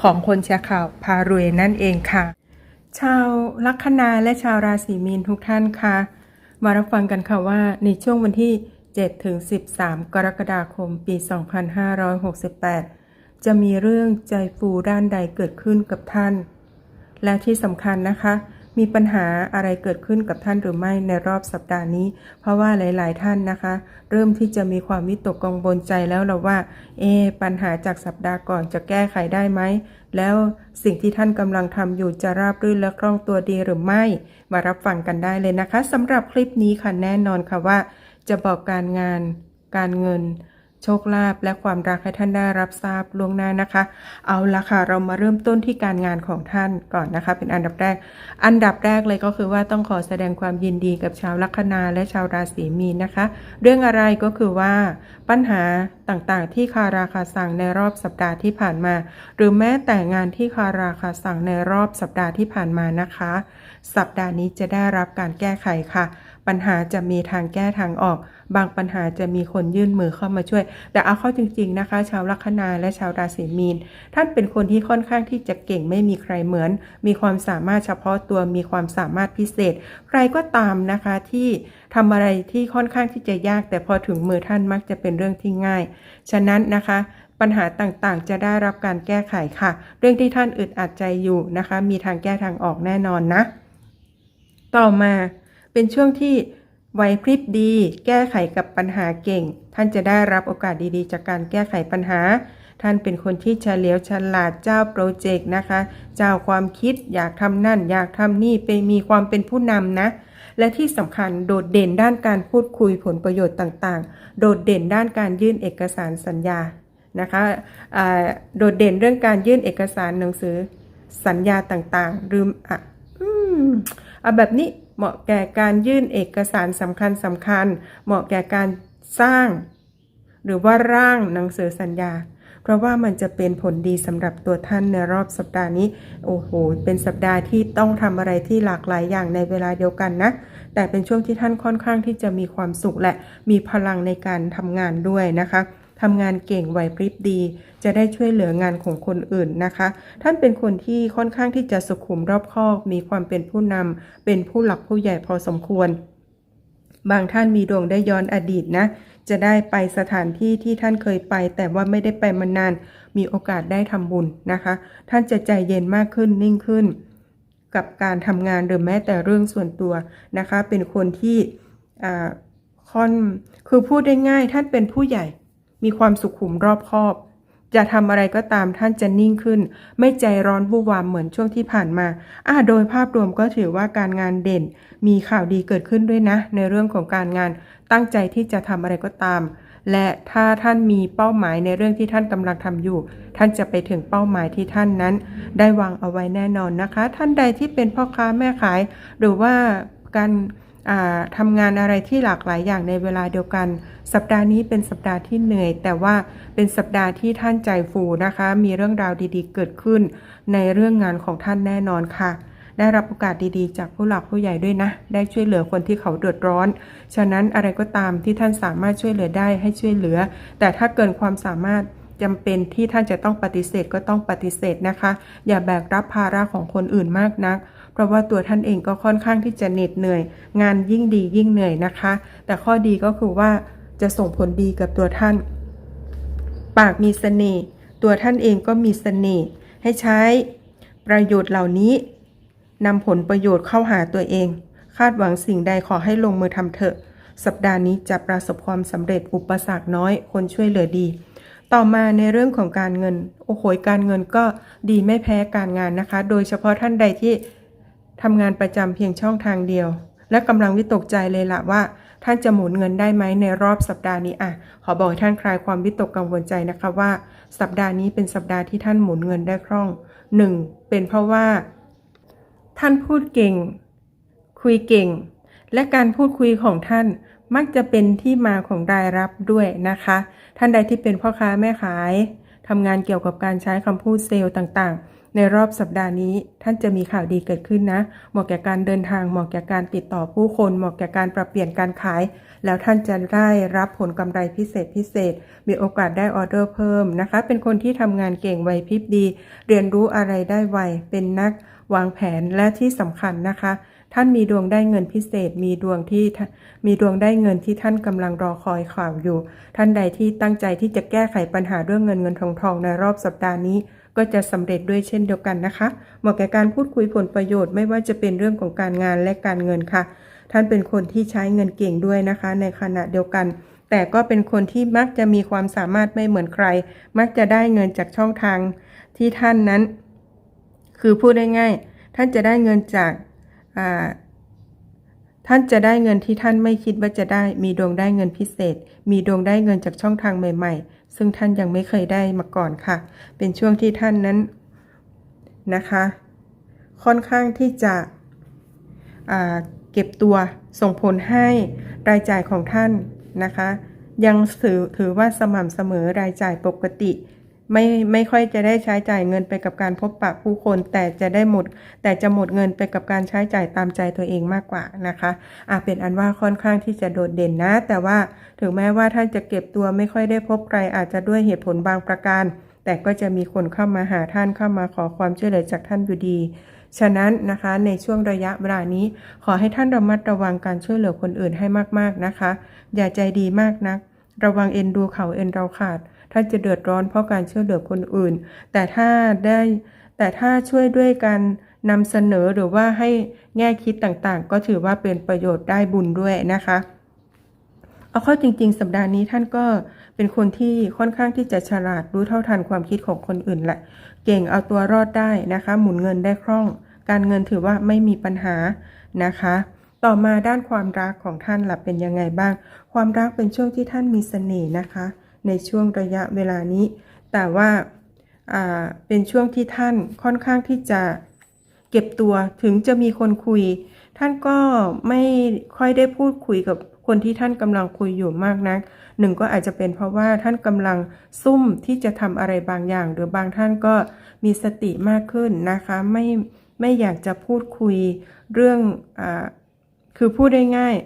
ของคนแชร์ข่าวพารวยนั่นเองค่ะ ชาวลัคนาและชาวราศีมีนทุกท่านคะมารับฟังกันค่ะว่าในช่วงวันที่ 7 ถึง 13 กรกฎาคมปี 2568 จะมีเรื่องใจฟูด้านใดเกิดขึ้นกับท่าน และที่สำคัญนะคะ มีปัญหาอะไรเกิดขึ้นกับท่านหรือไม่ในรอบสัปดาห์นี้ เพราะว่าหลาย ๆ ท่านนะคะ เริ่มที่จะมีความวิตกกังวลใจแล้วเราว่า เอ ปัญหาจากสัปดาห์ก่อนจะแก้ไขได้ไหม แล้วสิ่งที่ท่านกำลังทำอยู่จะราบรื่นและคล่องตัวดีหรือไม่ มารับฟังกันได้เลยนะคะสำหรับคลิปนี้ค่ะแน่นอนค่ะว่า จะบอกการงาน การเงิน โชคลาภและความรักให้ท่านได้รับทราบล่วงหน้านะคะ เอาละค่ะเรามาเริ่มต้นที่การงานของท่านก่อนนะคะ เป็นอันดับแรก อันดับแรกเลยก็คือว่าต้องขอแสดงความยินดีกับชาวลัคนาและชาวราศีมีนนะคะ เรื่องอะไรก็คือว่าปัญหาต่างๆ ที่คาราคาสั่งในรอบสัปดาห์ที่ผ่านมา หรือแม้แต่งานที่คาราคาสั่งในรอบสัปดาห์ที่ผ่านมานะคะ สัปดาห์นี้จะได้รับการแก้ไขค่ะ ปัญหาจะมีทางแก้ทางออก บางปัญหาจะมีคนยื่นมือเข้ามาช่วย แต่เอาเข้าจริง ๆนะคะ ชาวลัคนาและชาวราศีมีน ท่านเป็นคนที่ค่อนข้างที่จะเก่งไม่มีใครเหมือน มีความสามารถเฉพาะตัวมีความสามารถพิเศษ ใครก็ตามนะคะที่ทำอะไรที่ค่อนข้างที่จะยาก แต่พอถึงมือท่านมักจะเป็นเรื่องที่ง่าย ฉะนั้นนะคะปัญหาต่างๆ จะได้รับการแก้ไขค่ะ เรื่องที่ท่านอึดอัดใจอยู่นะคะ มีทางแก้ทางออกแน่นอนนะ ต่อมา เป็นช่วงที่ไหวพริบดี แก้ไขกับปัญหาเก่ง ท่านจะได้รับโอกาสดีๆ จากการแก้ไขปัญหา ท่านเป็นคนที่เฉลียวฉลาดเจ้าโปรเจกต์นะคะ เจ้าความคิดอยากทำนั่น อยากทำนี่เป็นมีความเป็นผู้นำนะ และที่สำคัญโดดเด่นด้านการพูดคุยผลประโยชน์ต่างๆ โดดเด่นด้านการยื่นเอกสารสัญญานะคะโดดเด่นเรื่องการยื่นเอกสารหนังสือสัญญาต่างๆหรืออะ อืมเอาแบบนี้ เหมาะแก่การยื่นเอกสารสำคัญสำคัญ เหมาะแก่การสร้าง หรือว่าร่างหนังสือสัญญา เพราะว่ามันจะเป็นผลดีสำหรับตัวท่านในรอบสัปดาห์นี้ โอ้โห เป็นสัปดาห์ที่ต้องทำอะไรที่หลากหลายอย่างในเวลาเดียวกันนะ แต่เป็นช่วงที่ท่านค่อนข้างที่จะมีความสุขและมีพลังในการทำงานด้วยนะคะ ทำงานเก่งไหวพริบดี จะได้ช่วยเหลืองานของคนอื่นนะคะ ท่านเป็นคนที่ค่อนข้างที่จะสุขุมรอบคอบ มีความเป็นผู้นำเป็นผู้หลักผู้ใหญ่พอสมควร บางท่านมีดวงได้ย้อนอดีตนะ จะได้ไปสถานที่ที่ท่านเคยไป แต่ว่าไม่ได้ไปมานาน มีโอกาสได้ทำบุญนะคะ ท่านจะใจเย็นมากขึ้นนิ่งขึ้น กับการทำงานหรือแม้แต่เรื่องส่วนตัวนะคะ เป็นคนที่อ่าค่อนคือพูดได้ง่ายท่านเป็นผู้ใหญ่ มีความสุขุมรอบคอบ จะทำอะไรก็ตามท่านจะนิ่งขึ้น ไม่ใจร้อนวู่วามเหมือนช่วงที่ผ่านมาอ่าโดยภาพรวมก็ถือว่าการงานเด่น มีข่าวดีเกิดขึ้นด้วยนะ ในเรื่องของการงานตั้งใจที่จะทำอะไรก็ตาม และถ้าท่านมีเป้าหมายในเรื่องที่ท่านกำลังทำอยู่ ท่านจะไปถึงเป้าหมายที่ท่านนั้น ได้วางเอาไว้แน่นอนนะคะ ท่านใดที่เป็นพ่อค้าแม่ขาย หรือว่าการ ทำงานอะไรที่หลากหลายอย่างในเวลาเดียวกัน สัปดาห์นี้เป็นสัปดาห์ที่เหนื่อย แต่ว่าเป็นสัปดาห์ที่ท่านใจฟูนะคะ มีเรื่องราวดีๆ เกิดขึ้น ในเรื่องงานของท่านแน่นอนค่ะ ได้รับโอกาสดีๆ จากผู้หลักผู้ใหญ่ด้วยนะ ได้ช่วยเหลือคนที่เขาเดือดร้อน ฉะนั้นอะไรก็ตามที่ท่านสามารถช่วยเหลือได้ให้ช่วยเหลือ แต่ถ้าเกินความสามารถจำเป็นที่ท่านจะต้องปฏิเสธก็ต้องปฏิเสธนะคะ อย่าแบกรับภาระของคนอื่นมากนัก เพราะว่าตัวท่านเองก็ค่อนข้างที่จะเหน็ดเหนื่อย งานยิ่งดียิ่งเหนื่อยนะคะ แต่ข้อดีก็คือว่าจะส่งผลดีกับตัวท่าน ปากมีเสน่ห์ตัวท่านเองก็มีเสน่ห์ให้ใช้ประโยชน์เหล่านี้นำผลประโยชน์เข้าหาตัวเอง คาดหวังสิ่งใดขอให้ลงมือทำเถอะ สัปดาห์นี้จะประสบความสำเร็จอุปสรรคน้อย คนช่วยเหลือดี ต่อมาในเรื่องของการเงิน โอ้โหการเงินก็ดีไม่แพ้การงานนะคะ โดยเฉพาะท่านใดที่ ทำงานประจำเพียงช่องทางเดียว และกำลังวิตกใจเลยละว่า ท่านจะหมุนเงินได้ไหมในรอบสัปดาห์นี้อะขอบอกท่านคลายความวิตกกังวลใจนะคะว่า สัปดาห์นี้เป็นสัปดาห์ที่ท่านหมุนเงินได้คล่องหนึ่งเป็นเพราะว่า ท่านพูดเก่ง คุยเก่ง และการพูดคุยของท่านมักจะเป็นที่มาของรายรับด้วยนะคะ ท่านใดที่เป็นพ่อค้าแม่ขายทำงานเกี่ยวกับการใช้คำพูดเซลล์ต่างๆ ในรอบสัปดาห์นี้ท่านจะมีข่าวดีเกิดขึ้นนะ เหมาะแก่การเดินทาง เหมาะแก่การติดต่อผู้คน เหมาะแก่การปรับเปลี่ยนการขาย แล้วท่านจะได้รับผลกำไรพิเศษพิเศษ มีโอกาสได้ออเดอร์เพิ่มนะคะ เป็นคนที่ทำงานเก่งไวพริบดี เรียนรู้อะไรได้ไว เป็นนักวางแผนและที่สำคัญนะคะ ท่านมีดวงได้เงินพิเศษ มีดวงที่มีดวงได้เงินที่ท่านกำลังรอคอยข่าวอยู่ ท่านใดที่ตั้งใจที่จะแก้ไขปัญหาเรื่องเงินเงินทองทองในรอบสัปดาห์นี้ก็จะสำเร็จด้วยเช่นเดียวกันนะคะ เหมาะแก่การพูดคุยผลประโยชน์ไม่ว่าจะเป็นเรื่องของการงานและการเงินค่ะ ท่านเป็นคนที่ใช้เงินเก่งด้วยนะคะ ในขณะเดียวกัน แต่ก็เป็นคนที่มักจะมีความสามารถไม่เหมือนใคร มักจะได้เงินจากช่องทางที่ท่านนั้น คือพูดได้ง่าย ท่านจะได้เงินจาก ท่านจะได้เงินที่ท่านไม่คิดว่าจะได้ มีดวงได้เงินพิเศษ มีดวงได้เงินจากช่องทางใหม่ ๆ ซึ่งท่านยังไม่เคยได้มาก่อนค่ะ เป็นช่วงที่ท่านนั้นนะคะ ค่อนข้างที่จะเก็บตัวส่งผลให้รายจ่ายของท่านนะคะ ยังถือถือว่าสม่ำเสมอรายจ่ายปกติ ไม่ไม่ค่อยจะได้ใช้จ่ายเงินไปกับการพบปะผู้คน แต่จะได้หมด แต่จะหมดเงินไปกับการใช้จ่ายตามใจตัวเองมากกว่านะคะอาเป็นอันว่าค่อนข้างที่จะโดดเด่นนะ แต่ว่าถึงแม้ว่าท่านจะเก็บตัวไม่ค่อยได้พบใครอาจจะด้วยเหตุผลบางประการ แต่ก็จะมีคนเข้ามาหาท่านเข้ามาขอความช่วยเหลือจากท่านอยู่ดีฉะนั้นนะคะในช่วงระยะเวลานี้ ขอให้ท่านระมัดระวังการช่วยเหลือคนอื่นให้มากๆนะคะ อย่าใจดีมากนัก ระวังเอ็นดูเขาเอ็นเราขาด ท่านจะเดือดร้อนเพราะการช่วยเหลือคนอื่น แต่ถ้าได้แต่ถ้าช่วยด้วยการนำเสนอหรือว่าให้แง่คิดต่างๆ ก็ถือว่าเป็นประโยชน์ได้บุญด้วยนะคะเอาเข้าจริง ๆ สัปดาห์นี้ท่านก็เป็นคนที่ค่อนข้างที่จะฉลาดรู้เท่าทันความคิดของคนอื่นแหละ เก่งเอาตัวรอดได้นะคะ หมุนเงินได้คล่อง การเงินถือว่าไม่มีปัญหานะคะ ต่อมาด้านความรักของท่านล่ะเป็นยังไงบ้าง ความรักเป็นช่วงที่ท่านมีเสน่ห์นะคะ ในช่วงระยะเวลานี้ แต่ว่าเป็นช่วงที่ท่านค่อนข้างที่จะเก็บตัวถึงจะมีคนคุย ท่านก็ไม่ค่อยได้พูดคุยกับคนที่ท่านกำลังคุยอยู่มากนักหนึ่งก็อาจจะเป็นเพราะว่าท่านกำลังซุ่มที่จะทำอะไรบางอย่าง หรือบางท่านก็มีสติมากขึ้นนะคะไม่ไม่อยากจะพูดคุยเรื่องอคือพูดได้ง่าย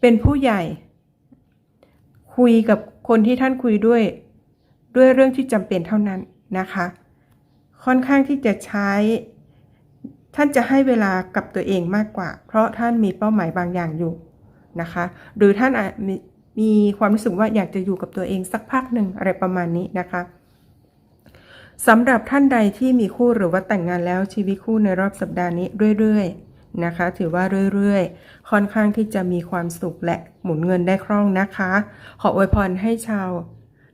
เป็นผู้ใหญ่ คุยกับ คนที่ท่านคุยด้วย ด้วยเรื่องที่จำเป็นเท่านั้นนะคะ ค่อนข้างที่จะใช้ ท่านจะให้เวลากับตัวเองมากกว่า เพราะท่านมีเป้าหมายบางอย่างอยู่นะคะ หรือท่านมมีความรู้สึกว่าอยากจะอยู่กับตัวเองสักพักหนึ่งอะไรประมาณนี้นะคะสำหรับท่านใดที่มีคู่หรือว่าแต่งงานแล้วชีวิตคู่ในรอบสัปดาห์นี้เรื่อยๆ นะคะ ถือว่าเรื่อยๆ ค่อนข้างที่จะมีความสุขและหมุนเงินได้คล่องนะคะ ขออวยพรให้ชาว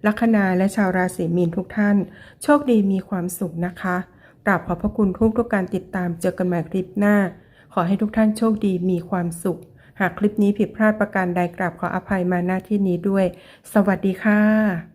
ลัคนาและชาวราศีมีนทุกท่าน โชคดีมีความสุขนะคะกราบขอบพระคุณทุกทุกการติดตามเจอกันใหม่คลิปหน้า ขอให้ทุกท่านโชคดีมีความสุข หากคลิปนี้ผิดพลาดประการใดกราบขออภัยมาหน้าที่นี้ด้วย สวัสดีค่ะ